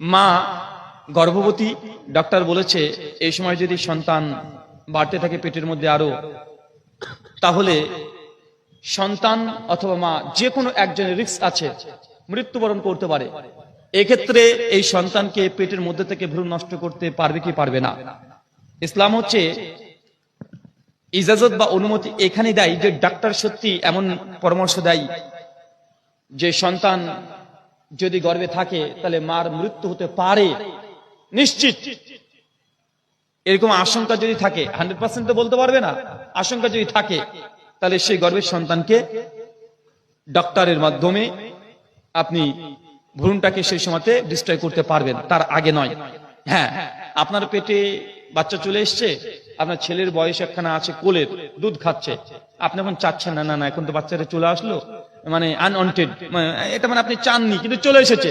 মা গর্ভবতী ডাক্তার বলেছে, এই সময় যদি সন্তান বাড়তে থাকে পেটের মধ্যে আরও, তাহলে সন্তান অথবা মা যে কোনো একজনের রিস্ক আছে, মৃত্যুবরণ করতে পারে। এক্ষেত্রে এই সন্তানকে পেটের মধ্যে থেকে ভ্রূণ নষ্ট করতে পারবে কি পারবে না। ইসলাম হচ্ছে ইজাজত বা অনুমতি এখানে দেয় যে ডাক্তার সত্যি এমন পরামর্শ দেয় যে সন্তান যদি গর্বে থাকে, তাহলে মার মৃত্যু হতে পারে। নিশ্চিত। এরকম আশঙ্কা যদি থাকে, হান্ড্রেড পার্সেন্ট তো বলতে পারবে না। আশঙ্কা যদি থাকে, তাহলে সেই গর্বের সন্তানকে ডক্টরের মাধ্যমে আপনি ভ্রূণটাকে সেই সময়তে ডিস্ট্রয় করতে পারবেন। তার আগে নয়। হ্যাঁ আপনার পেটে বাচ্চা চলে এসছে, আপনার ছেলের বয়স একখানা আছে কোলের, দুধ খাচ্ছে। আপনি এখন চাচ্ছেন, না না না, এখন তো বাচ্চাটা চলে আসলো। মানে আনওয়ান্টেড এটা মানে আপনি চাননি, কিন্তু চলে এসেছে।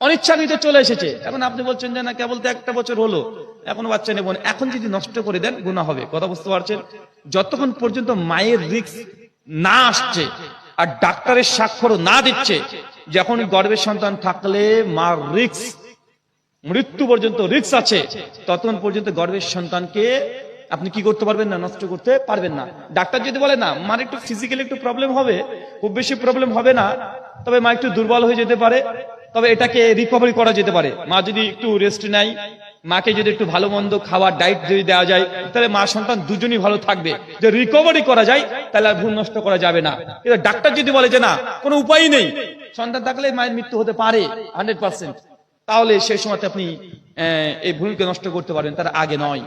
অনিচ্ছাকৃত চলে এসেছে। এখন আপনি বলছেন যে, না, কেবল তো একটা বছর হলো। এখন বাচ্চা নেব এখন যদি নষ্ট করে দেন গুণা হবে। কথা বুঝতে পারছেন? যতক্ষণ পর্যন্ত মায়ের রিক্স না আসছে আর ডাক্তারের স্বাক্ষর না দিচ্ছে, যখন গর্ভের সন্তান থাকলে মার রিক্স মৃত্যু পর্যন্ত রিক্স আছে, ততক্ষণ পর্যন্ত গর্ভের সন্তানকে আপনি কি করতে পারবেন না, নষ্ট করতে পারবেন না। ডাক্তার যদি বলে, না, মার একটু ফিজিক্যালি একটু প্রবলেম হবে, খুব বেশি প্রবলেম হবে না, তবে মা একটু দুর্বল হয়ে যেতে পারে, তবে এটাকে রিকভারি করা যেতে পারে। মা যদি একটু রেস্ট নেয়, মাকে যদি একটু ভালো মন্দ খাওয়ার ডায়েট যদি দেওয়া যায়, তাহলে মা সন্তান দুজনই ভালো থাকবে। যে রিকভারি করা যায়, তাহলে আর ভুল নষ্ট করা যাবে না। কিন্তু ডাক্তার যদি বলে যে, না, কোনো উপায় নেই, সন্তান থাকলে মায়ের মৃত্যু হতে পারে হান্ড্রেড পার্সেন্ট তাহলে সেই সময় আপনি এই ভুলকে নষ্ট করতে পারবেন, তার আগে নয়।